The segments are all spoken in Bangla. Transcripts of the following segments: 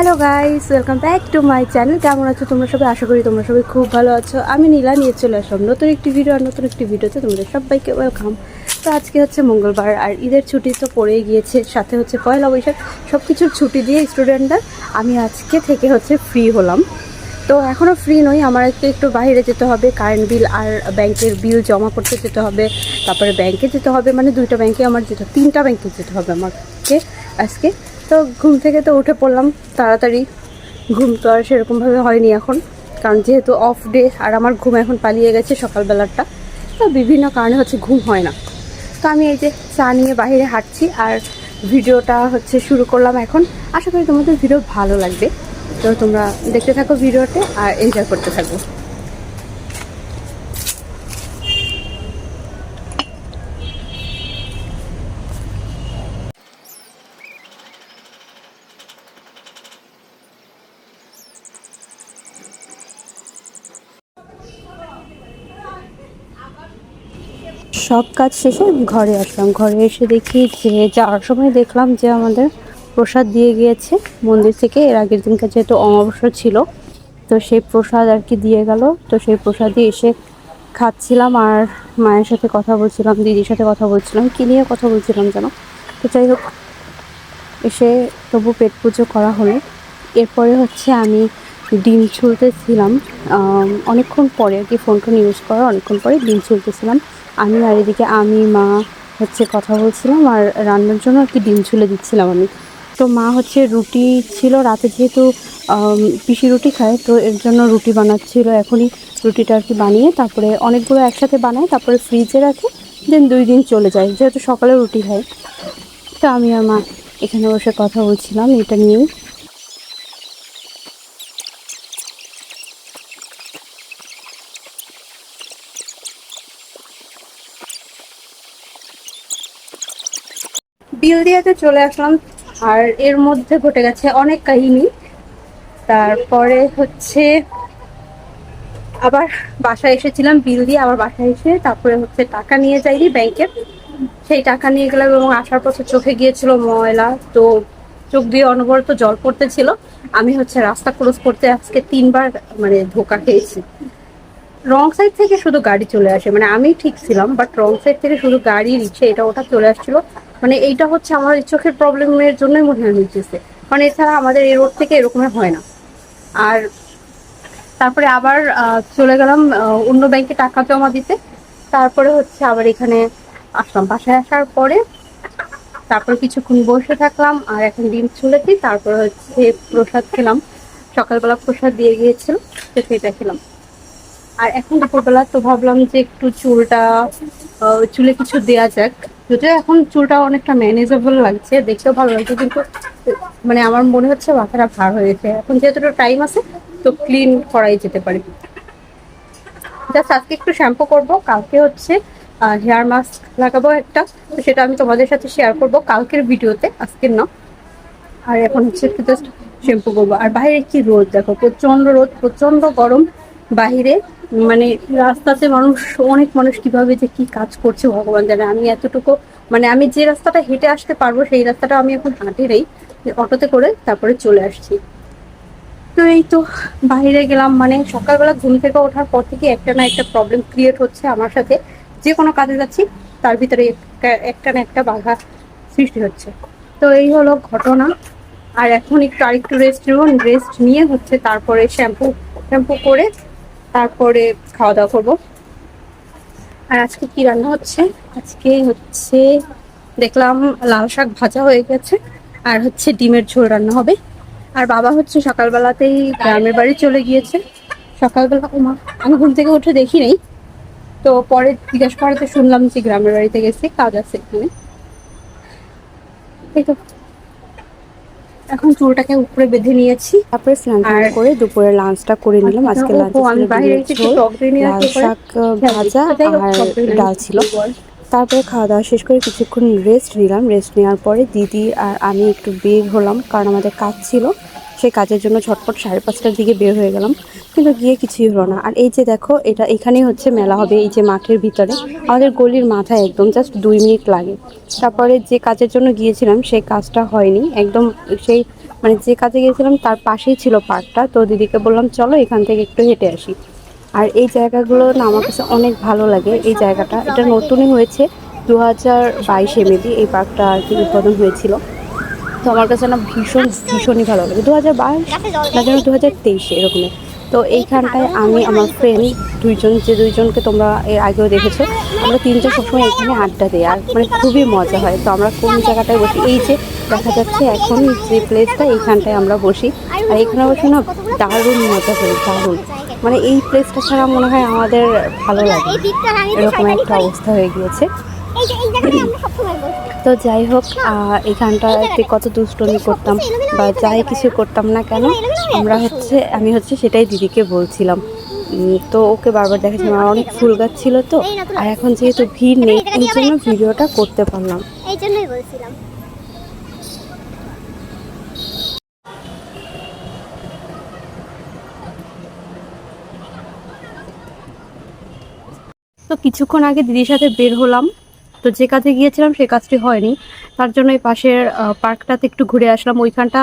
Hello guys welcome back to my channel কেমন আছো তোমরা সবাই? আশা করি তোমরা সবাই খুব ভালো আছো। আমি নীলা, নিয়ে চলে আসলাম নতুন একটি ভিডিও আর নতুন একটি ভিডিওতে তোমাদের সবাইকে ওয়েলকাম তো আজকে হচ্ছে মঙ্গলবার, আর ঈদের ছুটি তো পড়েই গিয়েছে। সাথে হচ্ছে পয়লা বৈশাখ সব কিছুর ছুটি দিয়ে স্টুডেন্টরা আমি আজকে থেকে হচ্ছে ফ্রি হলাম। তো এখনও ফ্রি নই, আমার একটু একটু বাইরে যেতে হবে। কারেন্ট বিল আর ব্যাংকের বিল জমা করতে যেতে হবে। তারপরে ব্যাংকে যেতে হবে। মানে দুইটা ব্যাংকে আমার যেতে তিনটা ব্যাংকে যেতে হবে আমাকে আজকে। তো ঘুম থেকে তো উঠে পড়লাম তাড়াতাড়ি। ঘুম তো আর সেরকমভাবে হয়নি এখন, কারণ যেহেতু অফ ডে আর আমার ঘুম এখন পালিয়ে গেছে সকালবেলাটা, তো বিভিন্ন কারণে হচ্ছে ঘুম হয় না। তো আমি এই যে চা নিয়ে বাইরে হাঁটছি আর ভিডিওটা হচ্ছে শুরু করলাম এখন। আশা করি তোমাদের ভিডিও ভালো লাগবে। তো তোমরা দেখতে থাকো ভিডিওতে আর এনজয় করতে থাকো। সব কাজ শেষে ঘরে আসলাম। ঘরে এসে দেখি যে যাওয়ার সময় দেখলাম যে আমাদের প্রসাদ দিয়ে গিয়েছে। মন্দির থেকে এর আগের দিনকে যেহেতু অমাবস্যা ছিল, তো সেই প্রসাদ আর কি দিয়ে গেল। তো সেই প্রসাদই এসে খাচ্ছিলাম আর মায়ের সাথে কথা বলছিলাম, দিদির সাথে কথা বলছিলাম, কী নিয়ে কথা বলছিলাম যেন তো যাই হোক, এসে তবু পেট পুজো করা হলো। এরপরে হচ্ছে আমি ডিম ছুলতেছিলাম। অনেকক্ষণ পরে আর কি ফোন টোন ইউজ করার অনেকক্ষণ পরে ডিম ছুলতেছিলাম। আমি আর এদিকে আমি, মা হচ্ছে কথা বলছিলাম আর রান্নার জন্য আর কি ডিম ছুলে দিচ্ছিলাম আমি। তো মা হচ্ছে রুটি ছিল, রাতে যেহেতু পিসি রুটি খায়, তো এর জন্য রুটি বানাচ্ছিল এখনই। রুটিটা আর কি বানিয়ে তারপরে অনেকগুলো একসাথে বানায়, তারপরে ফ্রিজে রাখে, দেন দুই দিন চলে যায়, যেহেতু সকালে রুটি খায়। তো আমি আর মা এখানে বসে কথা বলছিলাম এটা নিয়েই। বিল দিয়াতে চলে আসলাম, আর এর মধ্যে ঘটে গেছে অনেক কাহিনী। তারপরে হচ্ছে আবার বাসায় এসেছিলাম বিল দিয়ে আবার বাসায় এসে তারপরে হচ্ছে টাকা নিয়ে যাইনি ব্যাংকের সেই টাকা নিয়ে গেলাম এবং আসার পথে চোখে গিয়েছিল ময়লা, তো চোখ দিয়ে অনবরত জল পড়তেছিল। আমি হচ্ছে রাস্তা ক্রস করতে আজকে তিনবার মানে ধোকা খেয়েছি। রং সাইড থেকে শুধু গাড়ি চলে আসে। মানে আমি ঠিক ছিলাম বাট রং সাইড থেকে শুধু গাড়ি রিক্সা এটা ওটা চলে আসছিল। মানে এইটা হচ্ছে আমার চোখের প্রবলেমের জন্যই মনে হয় হইতেছে মানে এছাড়া আমাদের এই রোড থেকে এরকমের হয় না। আর তারপরে আবার চলে গেলাম অন্য ব্যাংকে টাকা জমা দিতে। তারপরে হচ্ছে আবার এখানে আসলাম। বাসায় আসার পরে তারপর কিছুক্ষণ বসে থাকলাম, আর এখন ডিম ছুলেছি। তারপরে হচ্ছে প্রসাদ খেলাম। সকালবেলা প্রসাদ দিয়ে গিয়েছিল, তো সেটা খেলাম। আর এখন দুপুরবেলা তো ভাবলাম যে একটু চুলটা চুলে কিছু দেয়া যাক। যদিও এখন চুলটা অনেকটা ম্যানেজেবল লাগছে, দেখতেও ভালো লাগছে, কিন্তু মানে আমার মনে হচ্ছে মাথাটা ভার হয়ে গেছে। এখন যেহেতু টাইম আছে, তো ক্লিন করাই যেতে পারে। জাস্ট আজকে একটু শ্যাম্পু করব, কালকে হচ্ছে হেয়ার মাস্ক লাগাবো একটা। তো সেটা আমি তোমাদের সাথে শেয়ার করব কালকের ভিডিওতে, আজকের না। আর এখন হচ্ছে একটু জাস্ট শ্যাম্পু করব। আর বাইরে কি রোদ, দেখো প্রচণ্ড রোদ প্রচণ্ড গরম। বাহিরে। মানে রাস্তাতে মানুষ, অনেক মানুষ কীভাবে যে কি কাজ করছে ভগবান জানে। আমি এতটুকু মানে আমি যে রাস্তাটা হেঁটে আসতে পারব, সেই রাস্তাটা আমি এখন হাঁটে নেই। অটোতে করে তারপরে চলে আসছি। তো এই তো বাইরে গেলাম। মানে সকালবেলা ঘুম থেকে ওঠার পর থেকে একটা না একটা প্রবলেম ক্রিয়েট হচ্ছে আমার সাথে। যে কোনো কাজে যাচ্ছি, তার ভিতরে একটা- একটা না একটা বাধা সৃষ্টি হচ্ছে। তো এই হলো ঘটনা। আর এখন একটু আরেকটু রেস্ট নেব। রেস্ট নিয়ে হচ্ছে তারপরে শ্যাম্পু শ্যাম্পু করে তারপরে খাওয়া দাওয়া করব। আর আজকে কি রান্না হচ্ছে? আজকে হচ্ছে, দেখলাম লাল শাক ভাজা হয়ে গেছে, আর হচ্ছে ডিমের ঝোল রান্না হবে। আর বাবা হচ্ছে সকালবেলাতেই গ্রামের বাড়ি চলে গিয়েছে। সকালবেলা, ও মা, আমি ঘুম থেকে উঠে দেখি নাই। তো পরে জিজ্ঞাসা করাতে শুনলাম যে গ্রামের বাড়িতে গেছে, কাজ আছে এখানে। এই তো। এখন চুলটাকে উপরে বেঁধে নিয়েছি। তারপরে স্নান করে দুপুরে লাঞ্চটা করে নিলাম। আচ্ছা, আজকে লাঞ্চ? শাক ভাজা আর ডাল ছিল। তারপরে খাওয়া দাওয়া শেষ করে কিছুক্ষণ রেস্ট নিলাম। রেস্ট নেওয়ার পরে দিদি আর আমি একটু বের হলাম কারণ আমাদের কাজ ছিল। সেই কাজের জন্য ঝটপট সাড়ে পাঁচটার দিকে বের হয়ে গেলাম। কিন্তু গিয়ে কিছুই হলো না। আর এই যে দেখো, এটা এখানেই হচ্ছে মেলা হবে, এই যে মাঠের ভিতরে। আমাদের গলির মাথায় একদম জাস্ট দুই মিনিট লাগে। তারপরে যে কাজের জন্য গিয়েছিলাম, সেই কাজটা হয়নি। একদম সেই মানে যে কাজে গিয়েছিলাম, তার পাশেই ছিল পার্কটা। তো দিদিকে বললাম, চলো এখান থেকে একটু হেঁটে আসি। আর এই জায়গাগুলো না আমার কাছে অনেক ভালো লাগে, এই জায়গাটা। এটা নতুনই হয়েছে দু হাজার বাইশে মেবি এই পার্কটা আর কি উদ্বোধন হয়েছিল। তো আমার কাছে না ভীষণ, ভীষণই ভালো লাগে। দু হাজার বাইশ না যেন দু হাজার তেইশে এরকমই তো এইখানটায় আমি, আমার ফ্রেন্ড দুইজন, যে দুইজনকে তোমরা এর আগেও দেখেছ, আমরা তিনজন সবসময় এখানে আড্ডা দিই, আর মানে খুবই মজা হয়। তো আমরা কোন জায়গাটায় বসি? এই যে দেখা যাচ্ছে এখন যে প্লেসটা এইখানটায় আমরা বসি। আর এখানে বসে না দারুণ মজা করি দারুণ। মানে এই প্লেসটা ছাড়া মনে হয় আমাদের ভালো লাগে এরকম একটা অবস্থা হয়ে গিয়েছে। আমরা তো যাই হোক এখানটাতে কত দুষ্টমি করতাম বা যাই কিছু করতাম না কেন আমরা হচ্ছে আমি হচ্ছে সেটাই দিদিকে বলছিলাম। তো ওকে বারবার দেখাচ্ছিলাম আর অনেক ফুল গাছ ছিল তো আর এখন যেহেতু ভিড় নেই এই জন্য ভিডিওটা করতে পারলাম। এই জন্যই বলছিলাম। তো কিছুক্ষণ আগে দিদির সাথে বের হলাম। তো যে কাজে গিয়েছিলাম সেই কাজটি হয়নি। তার জন্য এই পাশের পার্কটাতে একটু ঘুরে আসলাম। ওইখানটা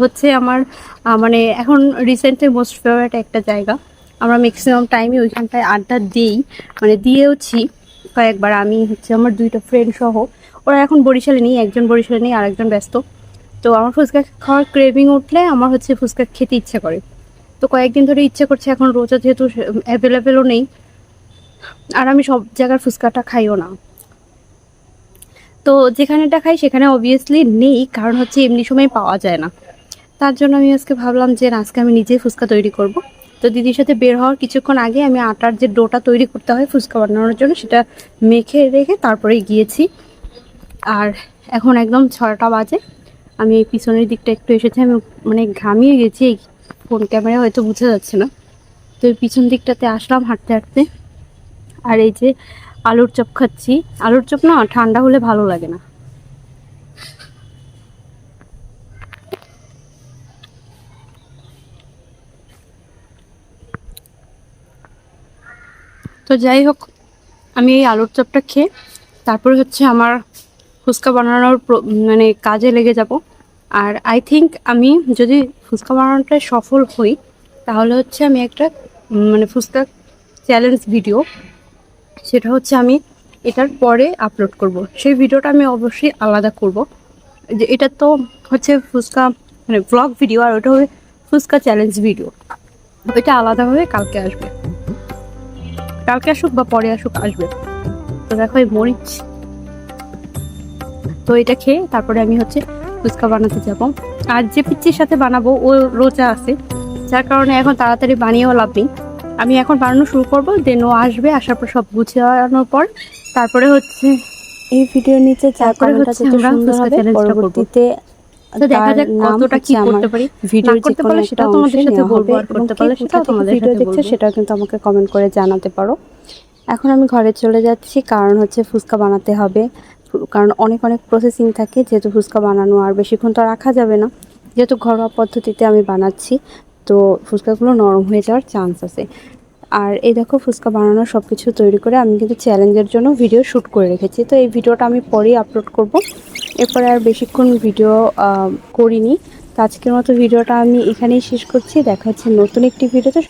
হচ্ছে আমার মানে এখন রিসেন্টলি মোস্ট ফেভারিট একটা জায়গা। আমরা ম্যাক্সিমাম টাইমে ওইখানটায় আড্ডা দিই মানে দিয়েওছি কয়েকবার। আমি হচ্ছে আমার দুইটা ফ্রেন্ড সহ। ওরা এখন বরিশালে নেই, একজন বরিশালে নেই আর একজন ব্যস্ত। তো আমার ফুচকা খাওয়ার ক্রেভিং উঠলে আমার হচ্ছে ফুচকা খেতে ইচ্ছে করে। তো কয়েকদিন ধরে ইচ্ছে করছে, এখন রোজা যেহেতু অ্যাভেলেবেলও নেই। আর আমি সব জায়গার ফুচকাটা খাইও না। তো যেখানেটা খাই সেখানে অবভিয়াসলি নেই, কারণ হচ্ছে এমনি সময় পাওয়া যায় না। তার জন্য আমি আজকে ভাবলাম যে আজকে আমি নিজেই ফুচকা তৈরি করব। তো দিদির সাথে বের হওয়ার কিছুক্ষণ আগে আমি আটার যে ডোটা তৈরি করতে হয় ফুচকা বানানোর জন্য, সেটা মেখে রেখে তারপরে গিয়েছি। আর এখন একদম ছটা বাজে। আমি এই পিছনের দিকটা একটু এসেছি, আমি মানে ঘামিয়ে গেছি, এই ফোন ক্যামেরা হয়তো বোঝা যাচ্ছে না। তো এই পিছন দিকটাতে আসলাম হাঁটতে হাঁটতে। আর এই যে আলুর চপ খাচ্ছি। আলুর চপ না, ঠান্ডা হলে ভালো লাগে না। তো যাই হোক, আমি এই আলুর চপটা খেয়ে, তারপরে হচ্ছে আমার ফুচকা বানানোর মানে কাজে লেগে যাব। আর আই থিংক আমি যদি ফুচকা বানানোটায় সফল হই, তাহলে হচ্ছে আমি একটা মানে ফুচকা চ্যালেঞ্জ ভিডিও সেটা হচ্ছে আমি এটার পরে আপলোড করব। সেই ভিডিওটা আমি অবশ্যই আলাদা করব। যে এটা তো হচ্ছে ফুচকা মানে ব্লগ ভিডিও আর ওটা হবে ফুচকা চ্যালেঞ্জ ভিডিও ওইটা আলাদাভাবে কালকে আসবে। কালকে আসুক বা পরে আসুক, আসবে। তো দেখো এই মরিচ। তো এটা খেয়ে তারপরে আমি হচ্ছে ফুচকা বানাতে যাব। আর যে পিচ্ছির সাথে বানাবো, ও রোজা আছে। যার কারণে এখন তাড়াতাড়ি বানিয়েও লাভ নেই। আমি এখন বানানো শুরু করব দেন ও আসবে আসার পর সব গুছিয়ে পর তারপরে হচ্ছে এই ভিডিওর নিচে যত সুন্দর হবে চ্যালেঞ্জটা করব। পরবর্তীতে দেখা যাক কতটা কি করতে পারি ভিডিওর করতে পারলে একটা সেটাও তোমাদের সাথে বলব হবে। আর এবং করতে পারলে কোথা তোমাদের ভিডিও দেখছ সেটাও কিন্তু আমাকে কমেন্ট করে জানাতে পারো। এখন আমি ঘরে চলে যাচ্ছি কারণ হচ্ছে ফুচকা বানাতে হবে। কারণ অনেক অনেক প্রসেসিং থাকে যেহেতু ফুচকা বানানো আর বেশিক্ষণ তো রাখা যাবে না। যেহেতু ঘরোয়া পদ্ধতিতে আমি বানাচ্ছি তো ফুচকাগুলো নরম হয়ে যাওয়ার চান্স আছে। আর এই দেখো ফুচকা বানানো সব কিছু তৈরি করে আমি কিন্তু চ্যালেঞ্জের জন্য ভিডিও শ্যুট করে রেখেছি। তো এই ভিডিওটা আমি পরেই আপলোড করব। এরপরে আর বেশিক্ষণ ভিডিও করিনি। তো আজকের মতো ভিডিওটা আমি এখানেই শেষ করছি। দেখা হচ্ছে নতুন একটি ভিডিওতে